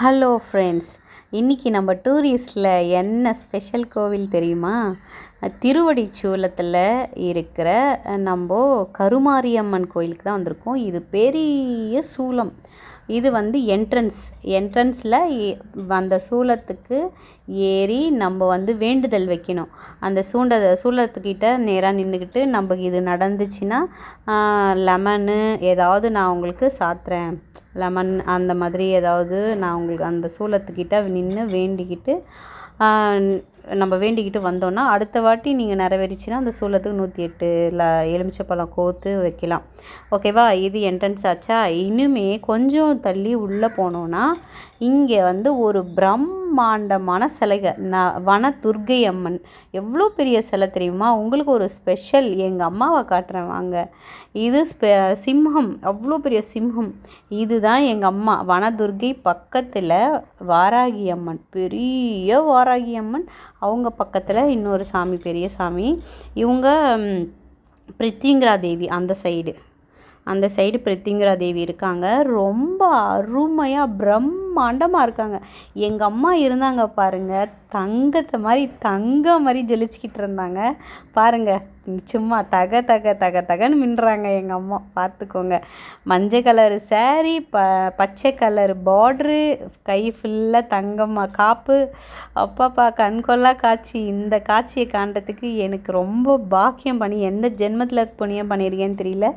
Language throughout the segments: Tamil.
ஹலோ ஃப்ரெண்ட்ஸ் இன்றைக்கி நம்ம டூரிஸ்டில் என்ன ஸ்பெஷல் கோவில் தெரியுமா? திருவடிச்சூலத்தில் இருக்கிற நம்ம கருமாரியம்மன் கோயிலுக்கு தான் வந்திருக்கோம். இது பெரிய சூலம். இது வந்து என்ட்ரன்ஸ் என்ட்ரன்ஸில் அந்த சூலத்துக்கு ஏறி நம்ம வந்து வேண்டுதல் வைக்கணும். அந்த சூண்ட சூழத்துக்கிட்ட நேராக நின்றுக்கிட்டு நம்ம இது நடந்துச்சுன்னா லெமனு ஏதாவது நான் உங்களுக்கு சாத்துறேன். லெமன் அந்த மாதிரி ஏதாவது நான் உங்களுக்கு அந்த சூலத்துக்கிட்ட நின்று வேண்டிக்கிட்டு நம்ம வேண்டிக்கிட்டு வந்தோன்னா அடுத்த வாட்டி நீங்கள் நிறைவேறிச்சின்னா அந்த சூழத்துக்கு நூற்றி எட்டு ல எலுமிச்சப்பழம் கோர்த்து வைக்கலாம். ஓகேவா? இது என்ட்ரன்ஸ் ஆச்சா? இனிமே கொஞ்சம் தள்ளி உள்ளே போனோன்னா இங்கே வந்து ஒரு பிரம்மாண்டமான சிலைகள் நான் வன துர்கை அம்மன் எவ்வளோ பெரிய சிலை தெரியுமா? உங்களுக்கு ஒரு ஸ்பெஷல் எங்கள் அம்மாவை காட்டுறேன் வாங்க. இது ஸ்பெ சிம்ஹம் அவ்வளோ பெரிய சிம்ஹம் இதுதான் எங்கள் அம்மா. வனதுர்கை பக்கத்தில் வாராகி அம்மன் பெரிய வாராகி அம்மன் அவங்க பக்கத்தில் இன்னொரு சாமி பெரிய சாமி. இவங்க பிருத்திங்கிரா தேவி அந்த சைடு அந்த சைடு பிரித்திங்கரா தேவி இருக்காங்க. ரொம்ப அருமையாக மாண்டமாக இருக்காங்க. எங்கள் அம்மா இருந்தாங்க பாருங்கள் தங்கத்தை மாதிரி தங்க மாதிரி ஜொலிச்சிக்கிட்டு இருந்தாங்க. பாருங்கள் சும்மா தக தக தக தகன்னு மின்னுறாங்க எங்கள் அம்மா. பார்த்துக்கோங்க மஞ்சள் கலரு சேரீ ப பச்சை கலர் பார்ட்ரு கை ஃபுல்லாக தங்கம்மா காப்பு. அப்பாப்பா கண்கொள்ளா காட்சி. இந்த காட்சியை காண்றதுக்கு எனக்கு ரொம்ப பாக்கியம் பண்ணி எந்த ஜென்மத்தில் புண்ணியம் பண்ணியிருக்கேன்னு தெரியல.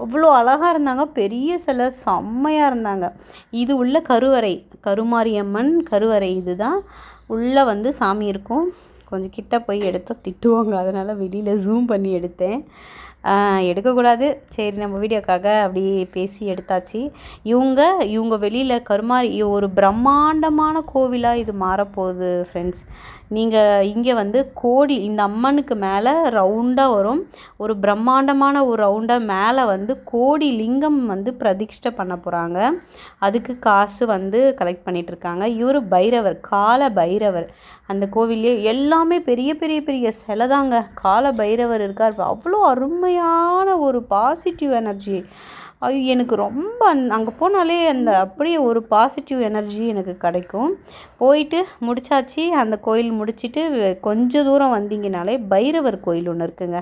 அவ்வளோ அழகாக இருந்தாங்க. பெரிய சில செம்மையாக இருந்தாங்க. இது உள்ள கருவறை. கருமாரியம்மன் கருவறை இதுதான். உள்ளே வந்து சாமி இருக்கும். கொஞ்சம் கிட்ட போய் எடுத்தால் திட்டுவாங்க. அதனால் வெளியில் ஜூம் பண்ணி எடுத்தேன். எடுக்கக்கூடாது. சரி நம்ம வீடியோக்காக அப்படி பேசி எடுத்தாச்சு. இவங்க இவங்க வெளியில் கருமாரி ஒரு பிரம்மாண்டமான கோவிலாக இது மாறப்போகுது ஃப்ரெண்ட்ஸ் நீங்கள் இங்கே வந்து கோடி இந்த அம்மனுக்கு மேலே ரவுண்டாக வரும். ஒரு பிரம்மாண்டமான ஒரு ரவுண்டாக மேலே வந்து கோடி லிங்கம் வந்து பிரதிஷ்டை பண்ண போகிறாங்க அதுக்கு காசு வந்து கலெக்ட் பண்ணிகிட்ருக்காங்க இவர் பைரவர் கால பைரவர். அந்த கோவிலே எல்லாமே பெரிய பெரிய பெரிய சிலை தாங்க. கால பைரவர் இருக்கார். அவ்வளோ அருமையான ஒரு பாசிட்டிவ் எனர்ஜி ஐயோ எனக்கு ரொம்ப அந் அங்கே போனாலே அந்த அப்படியே ஒரு பாசிட்டிவ் எனர்ஜி எனக்கு கிடைக்கும். போயிட்டு முடிச்சாச்சு. அந்த கோயில் முடிச்சுட்டு கொஞ்சம் தூரம் வந்தீங்கனாலே பைரவர் கோயில் ஒன்று இருக்குங்க.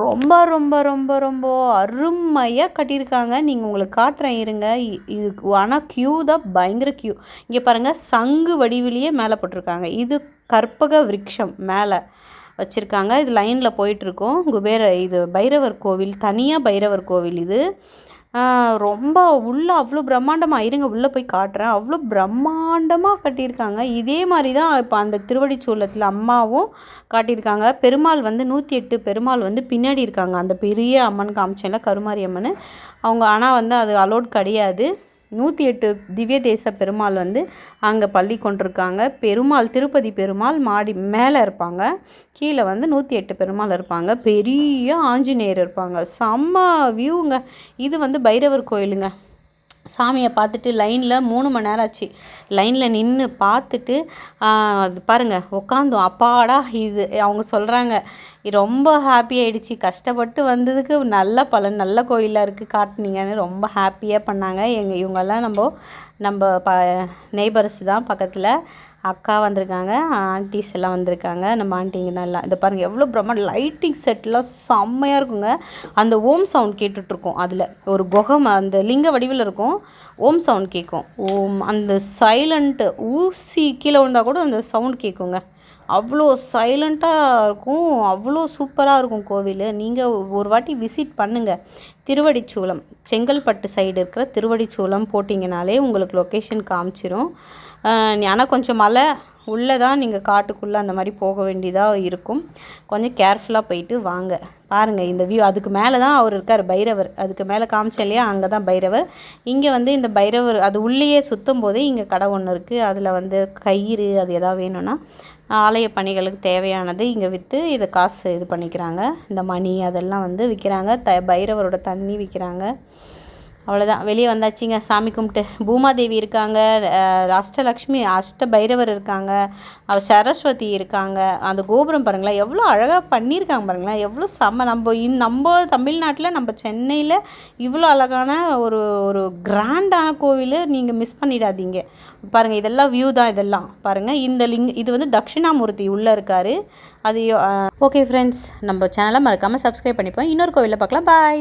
ரொம்ப ரொம்ப ரொம்ப ரொம்ப அருமையாக கட்டியிருக்காங்க. நீங்கள் உங்களுக்கு காட்டுறேன் இருங்க. இது ஆனால் க்யூ தான் பயங்கர க்யூ இங்கே பாருங்கள் சங்கு வடிவிலேயே மேலே போட்டிருக்காங்க. இது கற்பக விருட்சம் மேலே. வச்சுருக்காங்க. இது லைனில் போயிட்டுருக்கோம். குபேர இது பைரவர் கோவில் தனியாக பைரவர் கோவில் இது. ரொம்ப உள்ளே அவ்வளோ பிரம்மாண்டமாக இருங்க உள்ளே போய் காட்டுறேன். அவ்வளோ பிரம்மாண்டமாக கட்டியிருக்காங்க. இதே மாதிரி தான் இப்போ அந்த திருவடிச்சூலத்தில் அம்மாவும் காட்டியிருக்காங்க. பெருமாள் வந்து நூற்றி எட்டு பெருமாள் வந்து பின்னாடி இருக்காங்க. அந்த பெரிய அம்மன் காமிச்சேன்ல கருமாரி அம்மன் அவங்க ஆனால் வந்து அது அலோட் கிடையாது. நூற்றி எட்டு திவ்ய தேச பெருமாள் வந்து அங்கே பள்ளி கொண்டிருக்காங்க. பெருமாள் திருப்பதி பெருமாள் மாடி மேலே இருப்பாங்க. கீழே வந்து நூற்றி எட்டு பெருமாள் இருப்பாங்க. பெரிய ஆஞ்சநேயர் இருப்பாங்க. செம்ம வியூங்க இது வந்து பைரவர் கோயிலுங்க. சாமியை பார்த்துட்டு லைனில் மூணு மணி நேரம் ஆச்சு. லைனில் நின்று பார்த்துட்டு அது பாருங்கள் உட்காந்தோம் அப்பாடா இது அவங்க சொல்கிறாங்க ரொம்ப ஹாப்பி ஆகிடுச்சி கஷ்டப்பட்டு வந்ததுக்கு நல்ல பலன் நல்ல கோயிலாக இருக்குது காட்டுனீங்கன்னு ரொம்ப ஹாப்பியாக பண்ணாங்க. எங்கள் இவங்கெல்லாம் நம்ம நம்ம ப நெய்பர்ஸ் தான் பக்கத்தில். அக்கா வந்திருக்காங்க ஆண்டிஸ் எல்லாம் வந்திருக்காங்க. நம்ம ஆண்டிங்க தான் எல்லாம் இதை பாருங்கள் எவ்வளோ பிரம்மா லைட்டிங் செட்லாம் செம்மையாக இருக்குங்க. அந்த ஓம் சவுண்ட் கேட்டுட்ருக்கோம் அதில். ஒரு குகம் அந்த லிங்க வடிவில் இருக்கும் ஓம் சவுண்ட் கேட்கும் ஓம் அந்த சைலண்ட்டு ஊசி கீழே விழுந்தால் கூட அந்த சவுண்ட் கேட்குங்க அவ்வளோ சைலண்ட்டாக இருக்கும். அவ்வளோ சூப்பராக இருக்கும் கோவில். நீங்கள் ஒரு வாட்டி விசிட் பண்ணுங்கள் திருவடிச்சூலம் செங்கல்பட்டு சைடு இருக்கிற திருவடிச்சூலம் போட்டிங்கனாலே உங்களுக்கு லொக்கேஷன் காமிச்சிரும். ஆனால் கொஞ்சம் மழை உள்ளே தான் நீங்கள் காட்டுக்குள்ளே அந்த மாதிரி போக வேண்டியதாக இருக்கும். கொஞ்சம் கேர்ஃபுல்லாக போயிட்டு வாங்க. பாருங்கள் இந்த வியூ அதுக்கு மேலே தான் அவர் இருக்கார் பைரவர். அதுக்கு மேலே காமிச்சேன் இல்லையா அங்கே தான் பைரவர். இங்கே வந்து இந்த பைரவர் அது உள்ளேயே சுற்றும் போதே இங்கே கடை ஒன்று இருக்குது அதில் வந்து கயிறு அது எதாவது வேணும்னா ஆலய பணிகளுக்கு தேவையானது இங்கே விற்று இதை காசு இது பண்ணிக்கிறாங்க. இந்த மணி அதெல்லாம் வந்து விற்கிறாங்க த பைரவரோட தண்ணி விற்கிறாங்க அவ்வளோதான் வெளியே வந்தாச்சுங்க. சாமி கும்பிட்டு. பூமாதேவி இருக்காங்க. அஷ்டலக்ஷ்மி அஷ்ட பைரவர் இருக்காங்க. அவ சரஸ்வதி இருக்காங்க. அந்த கோபுரம் பாருங்களேன். எவ்வளோ அழகாக பண்ணியிருக்காங்க பாருங்களேன். எவ்வளோ செம்ம நம்ம இந் நம்ம தமிழ்நாட்டில் நம்ம சென்னையில் இவ்வளோ அழகான ஒரு ஒரு கிராண்டான கோவில் நீங்கள் மிஸ் பண்ணிடாதீங்க. பாருங்கள் இதெல்லாம் வியூ தான் இதெல்லாம். பாருங்கள் இந்த லிங் இது வந்து தட்சிணாமூர்த்தி உள்ளே இருக்கார். அது ஓகே ஃப்ரெண்ட்ஸ் நம்ம சேனலை மறக்காமல் சப்ஸ்கிரைப் பண்ணிப்போம். இன்னொரு கோவிலில் பார்க்கலாம். பாய்